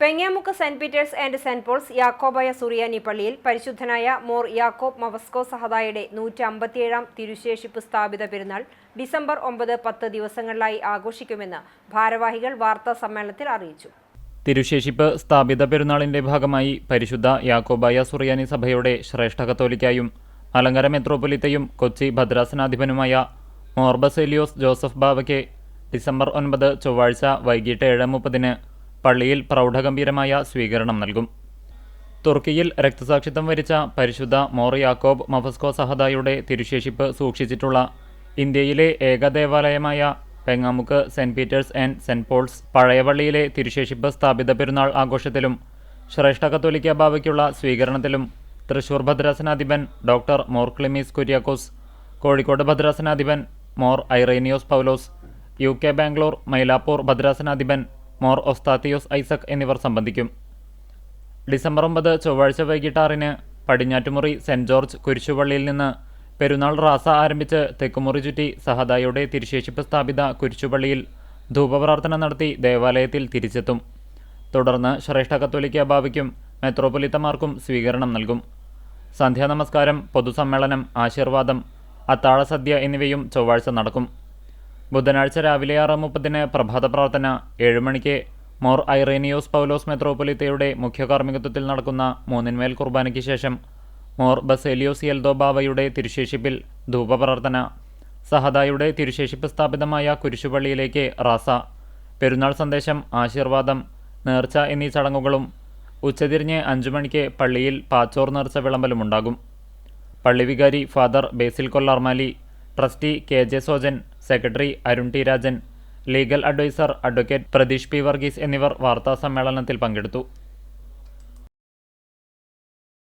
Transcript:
Pengamuck Saint Peter's and Saint Paul's Yakobaya Suriyani പള്ളിയിൽ പരിശുദ്ധനായ more യാക്കോബ് മവസ്കോ സഹദായുടെ നൂറ്റി അമ്പത്തിയേഴാം തിരുശേഷിപ്പ് സ്ഥാപിത പെരുന്നാൾ ഡിസംബർ ഒമ്പത് പത്ത് ദിവസങ്ങളിലായി ആഘോഷിക്കുമെന്ന് ഭാരവാഹികൾ വാർത്താ സമ്മേളനത്തിൽ അറിയിച്ചു. തിരുശേഷിപ്പ് സ്ഥാപിത പെരുന്നാളിന്റെ ഭാഗമായി പരിശുദ്ധ യാക്കോബായ സുറിയാനി സഭയുടെ ശ്രേഷ്ഠ കത്തോലിക്കായും അലങ്കര മെത്രോപൊലിത്തയും കൊച്ചി ഭദ്രാസനാധിപനുമായ മോർ ബസേലിയോസ് ജോസഫ് ബാവയ്ക്ക് ഡിസംബർ ഒൻപത് ചൊവ്വാഴ്ച വൈകിട്ട് ഏഴ് മുപ്പതിന് പള്ളിയിൽ പ്രൗഢഗംഭീരമായ സ്വീകരണം നൽകും. തുർക്കിയിൽ രക്തസാക്ഷിത്വം വരിച്ച പരിശുദ്ധ മോറിയാക്കോബ് മഫസ്കോ സഹദായുടെ തിരുശേഷിപ്പ് സൂക്ഷിച്ചിട്ടുള്ള ഇന്ത്യയിലെ ഏക ദേവാലയമായ Pengamuk Saint Peter's and Saint Paul's പഴയപള്ളിയിലെ തിരുശേഷിപ്പ് സ്ഥാപിത പെരുന്നാൾ ആഘോഷത്തിലും ശ്രേഷ്ഠ കത്തോലിക്ക ബാവയ്ക്കുള്ള സ്വീകരണത്തിലും തൃശൂർ ഭദ്രാസനാധിപൻ ഡോക്ടർ മോർ ക്ലിമീസ് കുര്യാക്കോസ് കോഴിക്കോട് ഭദ്രാസനാധിപൻ മോർ ഐറേനിയോസ് പൗലോസ് യു കെ ബാംഗ്ലൂർ മൈലാപ്പൂർ ഭദ്രാസനാധിപൻ മോർ ഒസ്താത്തിയോസ് ഐസക് എന്നിവർ സംബന്ധിക്കും. ഡിസംബർ ഒമ്പത് ചൊവ്വാഴ്ച വൈകിട്ട് ആറിന് പടിഞ്ഞാറ്റുമുറി സെന്റ് ജോർജ് കുരിശുപള്ളിയിൽ നിന്ന് പെരുന്നാൾ റാസ ആരംഭിച്ച് തെക്കുമുറി ചുറ്റി സഹദായുടെ തിരുശേഷിപ്പ് സ്ഥാപിത കുരിശുപള്ളിയിൽ ധൂപപ്രാർത്ഥന നടത്തി ദേവാലയത്തിൽ തിരിച്ചെത്തും. തുടർന്ന് ശ്രേഷ്ഠ കത്തോലിക്ക ഭാവിക്കും മെത്രോപൊലിത്തമാർക്കും സ്വീകരണം നൽകും. സന്ധ്യാനമസ്കാരം പൊതുസമ്മേളനം ആശീർവാദം അത്താഴസദ്യ എന്നിവയും ചൊവ്വാഴ്ച നടക്കും. ബുധനാഴ്ച രാവിലെ ആറ് മുപ്പതിന് പ്രഭാത പ്രാർത്ഥന ഏഴ് മണിക്ക് മോർ ഐറേനിയോസ് പൗലോസ് മെത്രോപൊലിത്തയുടെ മുഖ്യ കാർമ്മികത്വത്തിൽ നടക്കുന്ന മൂന്നിന്മേൽ കുർബാനയ്ക്ക് ശേഷം മോർ ബസേലിയോസ് എൽദോ ബാവയുടെ തിരുശേഷിപ്പിൽ ധൂപപ്രാർത്ഥന. സഹദായുടെ തിരുശേഷിപ്പ് സ്ഥാപിതമായ കുരിശുപള്ളിയിലേക്ക് റാസ. പെരുന്നാൾ സന്ദേശം ആശീർവാദം നേർച്ച എന്നീ ചടങ്ങുകളും ഉച്ചതിരിഞ്ഞ് അഞ്ചു മണിക്ക് പള്ളിയിൽ പാച്ചോർ നേർച്ച വിളമ്പലുമുണ്ടാകും. പള്ളിവികാരി father Basil Kollarmali trustee K J Sojan secretary Arun T Rajan legal adviser advocate Pratheesh P Varghese എന്നിവർ വാർത്താ സമ്മേളനത്തിൽ പങ്കെടുത്തു.